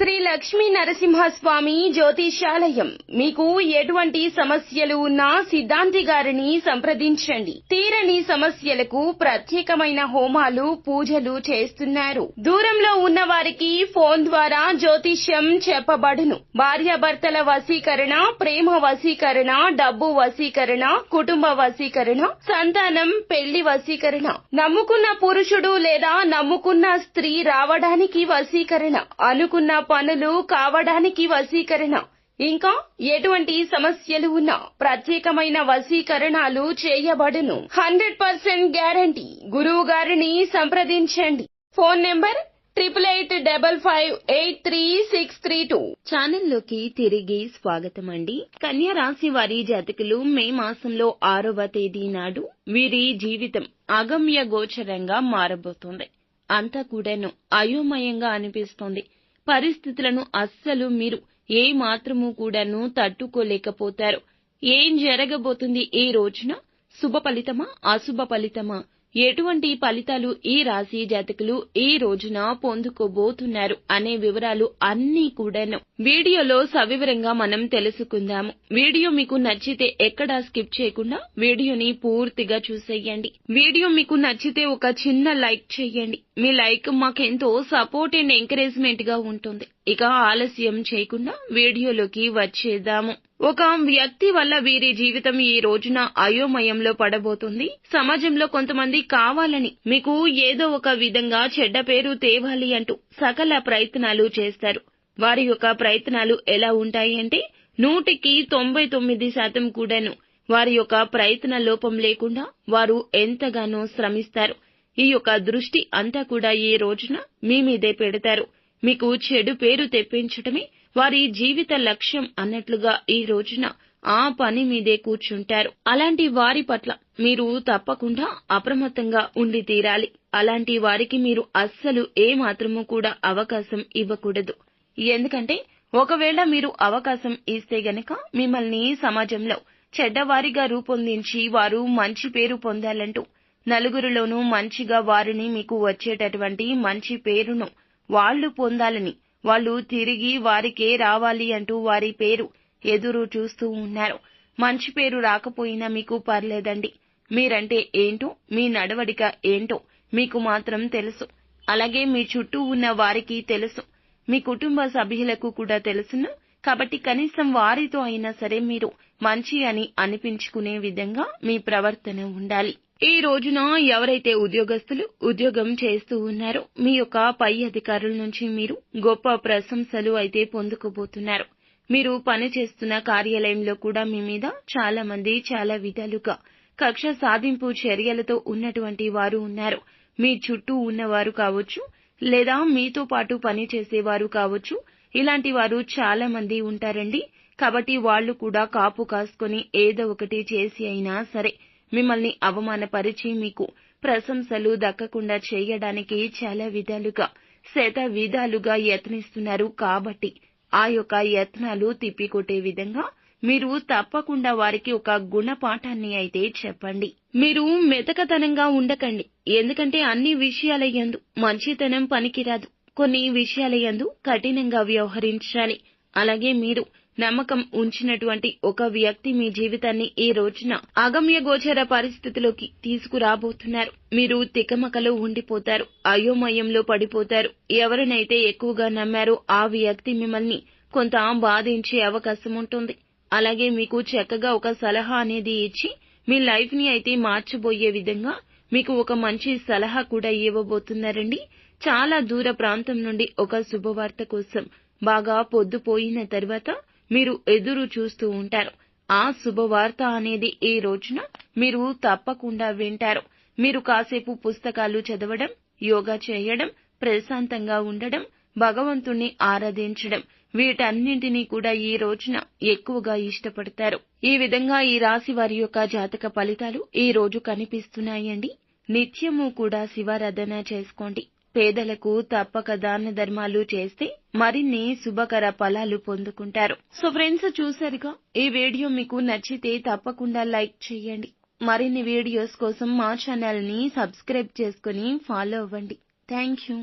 శ్రీ లక్ష్మీ నరసింహస్వామి జ్యోతిషాలయం మీకు ఎటువంటి సమస్యలు ఉన్నా సిద్ధాంతి గారిని సంప్రదించండి. తీరని సమస్యలకు ప్రత్యేకమైన హోమాలు పూజలు చేస్తున్నారు. దూరంలో ఉన్న వారికి ఫోన్ ద్వారా జ్యోతిష్యం చెప్పబడును. భార్యాభర్తల వశీకరణ ప్రేమ వశీకరణ డబ్బు వశీకరణ కుటుంబ వశీకరణ సంతానం పెళ్ళి వశీకరణ. నమ్ముకున్న పురుషుడు లేదా నమ్ముకున్న స్త్రీ రావడానికి వశీకరణ. అనుకున్న పనులు కావడానికి వసీకరణ ఇంకా ఎటువంటి సమస్యలు ఉన్నా ప్రత్యేకమైన వశీకరణాలు చేయబడును. Hundred percent guarantee. గురువు గారిని సంప్రదించండి. Phone number triple eight double five eight three six three two ఛానల్లోకి తిరిగి స్వాగతం అండి కన్యా రాశి వారి జాతకులు మే మాసంలో ఆరవ తేదీ నాడు వీరి జీవితం అగమ్య గోచరంగా మారబోతోంది. అంతా కూడాను అయోమయంగా అనిపిస్తోంది. పరిస్థితులను అస్సలు మీరు ఏ మాత్రము కూడాను తట్టుకోలేకపోతారు. ఏం జరగబోతుంది ఈ రోజున? శుభ ఫలితమా? అశుభ ఫలితమా? ఎటువంటి ఫలితాలు ఈ రాశి జాతకులు ఈ రోజున పొందుకోబోతున్నారు అనే వివరాలు అన్నీ కూడాను వీడియోలో సవివరంగా మనం తెలుసుకుందాము. వీడియో మీకు నచ్చితే ఎక్కడా స్కిప్ చేయకుండా వీడియోని పూర్తిగా చూసేయండి. వీడియో మీకు నచ్చితే ఒక చిన్న లైక్ చేయండి. మీ లైక్ మాకెంతో సపోర్ట్ అండ్ ఎంకరేజ్మెంట్గా ఉంటుంది. ఇక ఆలస్యం చేయకుండా వీడియోలోకి వచ్చేద్దాము. ఒక వ్యక్తి వల్ల వీరి జీవితం ఈ రోజున అయోమయంలో పడబోతుంది. సమాజంలో కొంతమంది కావాలని మీకు ఏదో ఒక విధంగా చెడ్డ పేరు తేవాలి అంటూ సకల ప్రయత్నాలు చేస్తారు. వారి యొక్క ప్రయత్నాలు ఎలా ఉంటాయి అంటే నూటికి తొంభై తొమ్మిది శాతం కూడాను వారి యొక్క ప్రయత్న లోపం లేకుండా వారు ఎంతగానో శ్రమిస్తారు. ఈ యొక్క దృష్టి అంతా కూడా ఈ రోజున మీ మీదే పెడతారు. మీకు చెడు పేరు తెప్పించటమే వారి జీవిత లక్ష్యం అన్నట్లుగా ఈ రోజున ఆ పని మీదే కూర్చుంటారు. అలాంటి వారి పట్ల మీరు తప్పకుండా అప్రమత్తంగా ఉండి తీరాలి. అలాంటి వారికి మీరు అస్సలు ఏ మాత్రము కూడా అవకాశం ఇవ్వకూడదు. ఎందుకంటే ఒకవేళ మీరు అవకాశం ఇస్తే గనక మిమ్మల్ని సమాజంలో చెడ్డవారిగా రూపొందించి వారు మంచి పేరు పొందాలంటూ నలుగురిలోనూ మంచిగా వారిని మీకు వచ్చేటటువంటి మంచి పేరును వాళ్ళు పొందాలని. వాళ్ళు తిరిగి వారికే రావాలి అంటూ వారి పేరు ఎదురు చూస్తూ ఉన్నారు. మంచి పేరు రాకపోయినా మీకు పర్లేదండి. మీరంటే ఏంటో మీ నడవడిక ఏంటో మీకు మాత్రం తెలుసు. అలాగే మీ చుట్టూ ఉన్న వారికి తెలుసు. మీ కుటుంబ సభ్యులకు కూడా తెలుసును. కాబట్టి కనీసం వారితో అయినా సరే మీరు మంచి అని అనిపించుకునే విధంగా మీ ప్రవర్తన ఉండాలి. ఈ రోజున ఎవరైతే ఉద్యోగస్తులు ఉద్యోగం చేస్తూ ఉన్నారో మీ యొక్క పై అధికారుల నుంచి మీరు గొప్ప ప్రశంసలు అయితే పొందుకోబోతున్నారు. మీరు పనిచేస్తున్న కార్యాలయంలో కూడా మీ మీద చాలా మంది చాలా విధాలుగా కక్ష సాధింపు చర్యలతో ఉన్నటువంటి వారు ఉన్నారు. మీ చుట్టూ ఉన్నవారు కావచ్చు లేదా మీతో పాటు పని చేసేవారు కావచ్చు ఇలాంటి వారు చాలా మంది ఉంటారండి. కాబట్టి వాళ్ళు కూడా కాపు కాసుకొని ఏదో ఒకటి చేసి అయినా సరే మిమ్మల్ని అవమానపరిచి మీకు ప్రశంసలు దక్కకుండా చేయడానికి చాలా విధాలుగా శత విధాలుగా యత్నిస్తున్నారు కాబట్టి ఆ యొక్క యత్నాలు తిప్పికొట్టే విధంగా మీరు తప్పకుండా వారికి ఒక గుణపాఠాన్ని అయితే చెప్పండి. మీరు మెతకతనంగా ఉండకండి. ఎందుకంటే అన్ని విషయాల యందు మంచితనం పనికిరాదు. కొన్ని విషయాల యందు కఠినంగా వ్యవహరించాలి అలాగే మీరు నమ్మకం ఉంచినటువంటి ఒక వ్యక్తి మీ జీవితాన్ని ఈ రోజున అగమ్య గోచర పరిస్థితిలోకి తీసుకురాబోతున్నారు. మీరు తికమకలో ఉండిపోతారు అయోమయంలో పడిపోతారు. ఎవరినైతే ఎక్కువగా నమ్మారో ఆ వ్యక్తి మిమ్మల్ని కొంత బాధించే అవకాశం ఉంటుంది. అలాగే మీకు చక్కగా ఒక సలహా అనేది ఇచ్చి మీ లైఫ్ని అయితే మార్చబోయే విధంగా మీకు ఒక మంచి సలహా కూడా ఇవ్వబోతున్నారండి. చాలా దూర ప్రాంతం నుండి ఒక శుభవార్త కోసం బాగా పొద్దుపోయిన తర్వాత మీరు ఎదురు చూస్తూ ఉంటారు. ఆ శుభవార్త అనేది ఈ రోజున మీరు తప్పకుండా వింటారు. మీరు కాసేపు పుస్తకాలు చదవడం యోగా చేయడం ప్రశాంతంగా ఉండడం భగవంతుణ్ణి ఆరాధించడం వీటన్నింటినీ కూడా ఈ రోజున ఎక్కువగా ఇష్టపడతారు. ఈ విధంగా ఈ రాశి వారి యొక్క జాతక ఫలితాలు ఈ రోజు కనిపిస్తున్నాయండి. నిత్యము కూడా శివారాధన చేసుకోండి. పేదలకు తప్పక దాన ధర్మాలు చేస్తే మరిన్ని శుభకర ఫలాలు పొందుకుంటారు. సో ఫ్రెండ్స్ చూసారుగా? ఈ వీడియో మీకు నచ్చితే తప్పకుండా లైక్ చేయండి. మరిన్ని వీడియోస్ కోసం మా ఛానల్ని సబ్స్క్రైబ్ చేసుకుని ఫాలో అవ్వండి. Thank you